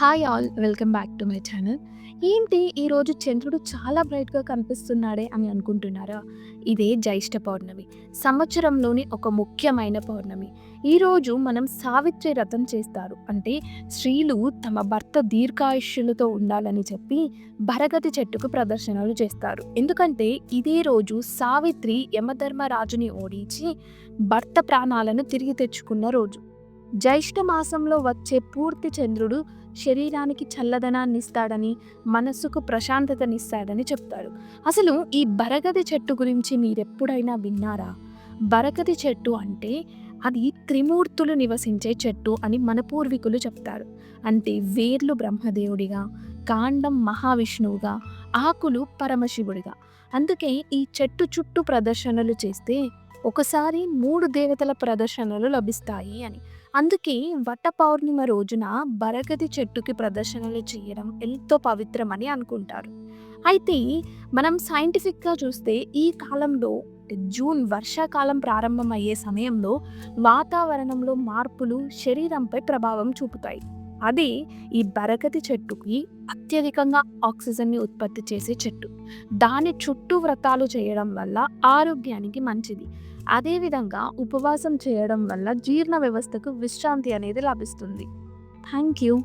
Hi all welcome back to my channel ఏంటి ఈరోజు చంద్రుడు చాలా బ్రైట్గా కనిపిస్తున్నాడే అని అనుకుంటున్నారా? ఇదే జ్యేష్ఠ పౌర్ణమి సంవత్సరంలోని ఒక ముఖ్యమైన పౌర్ణమి. ఈరోజు మనం సావిత్రి వ్రతం చేస్తారు. అంటే స్త్రీలు తమ భర్త దీర్ఘాయుష్యులతో ఉండాలని చెప్పి భరగతి చెట్టుకు ప్రదర్శనలు చేస్తారు. ఎందుకంటే ఇదే రోజు సావిత్రి యమధర్మరాజుని ఓడించి భర్త ప్రాణాలను తిరిగి తెచ్చుకున్న రోజు. మాసంలో వచ్చే పూర్తి చంద్రుడు శరీరానికి చల్లదనాన్ని ఇస్తాడని మనస్సుకు ప్రశాంతతనిస్తాడని చెప్తారు అసలు ఈ బరగది చెట్టు గురించి మీరెప్పుడైనా విన్నారా? బరగది చెట్టు అంటే అది త్రిమూర్తులు నివసించే చెట్టు అని మన పూర్వీకులు చెప్తారు. అంటే వేర్లు బ్రహ్మదేవుడిగా కాండం మహావిష్ణువుగా ఆకులు పరమశివుడిగా. అందుకే ఈ చెట్టు చుట్టూ ప్రదర్శనలు చేస్తే ఒకసారి మూడు దేవతల ప్రదర్శనలు లభిస్తాయి అని. అందుకే వట పౌర్ణిమ రోజున బరగది చెట్టుకి ప్రదర్శనలు చేయడం ఎంతో పవిత్రమని అనుకుంటారు. అయితే మనం సైంటిఫిక్గా చూస్తే ఈ కాలంలో జూన్ వర్షాకాలం ప్రారంభమయ్యే సమయంలో వాతావరణంలో మార్పులు శరీరంపై ప్రభావం చూపుతాయి. అది ఈ బరగతి చెట్టుకి అత్యధికంగా ఆక్సిజన్ని ఉత్పత్తి చేసే చెట్టు. దాని చుట్టూ వ్రతాలు చేయడం వల్ల ఆరోగ్యానికి మంచిది. అదేవిధంగా ఉపవాసం చేయడం వల్ల జీర్ణ వ్యవస్థకు విశ్రాంతి అనేది లభిస్తుంది. Thank you